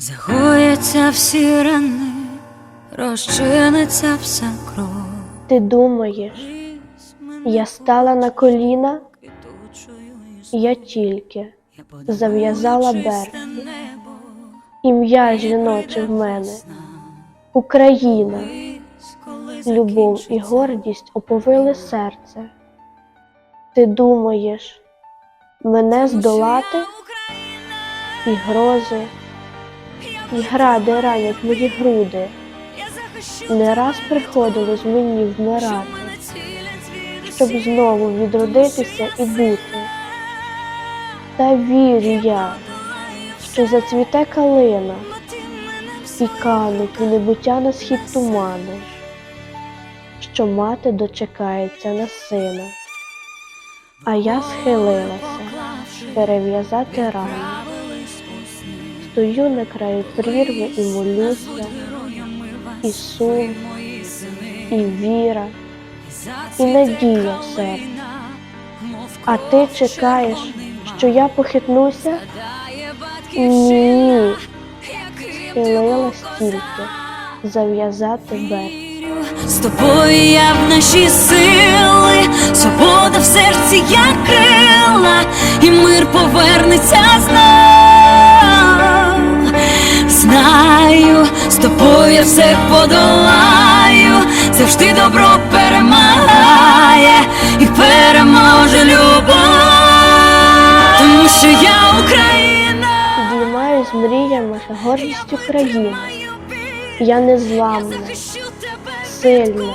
Загояться всі рани, розчиниться вся кров. Ти думаєш, я стала на коліна, я тільки зав'язала берці. ім'я жіноче в мене, Україна, любов і гордість оповили серце. Ти думаєш, мене здолати? І грози, гради ранять мої груди. Не раз приходилось мені вмирати, щоб знову відродитися і бути. Та вірю я, що зацвіте калина і кануть в небуття на схід тумани, що мати дочекається на сина, а я схилилася перев'язати рану. Стою на краю прірви і молюся, і сум, і віра, і надія в серці. А ти чекаєш, що я похитнуся? Ні, схилилась тільки зав'язати берег. З тобою я в наші сили, свобода в серці як крила, і мир повернеться знов. З тобою я все подолаю, завжди добро перемагає і переможе любов, тому що я Україна. Підіймаю з мріями та гордістю країни. Я незламна, сильна,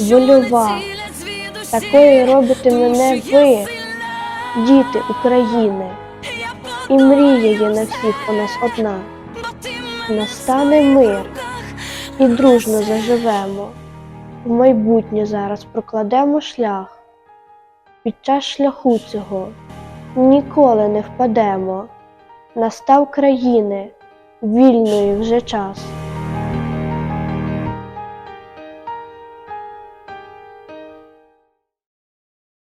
вольова. Такою робите мене ви, діти України. І мрія є на всіх у нас одна. Настане мир і дружно заживемо. В майбутнє зараз прокладемо шлях. Під час шляху цього ніколи не впадемо. Настав країни, вільної вже час.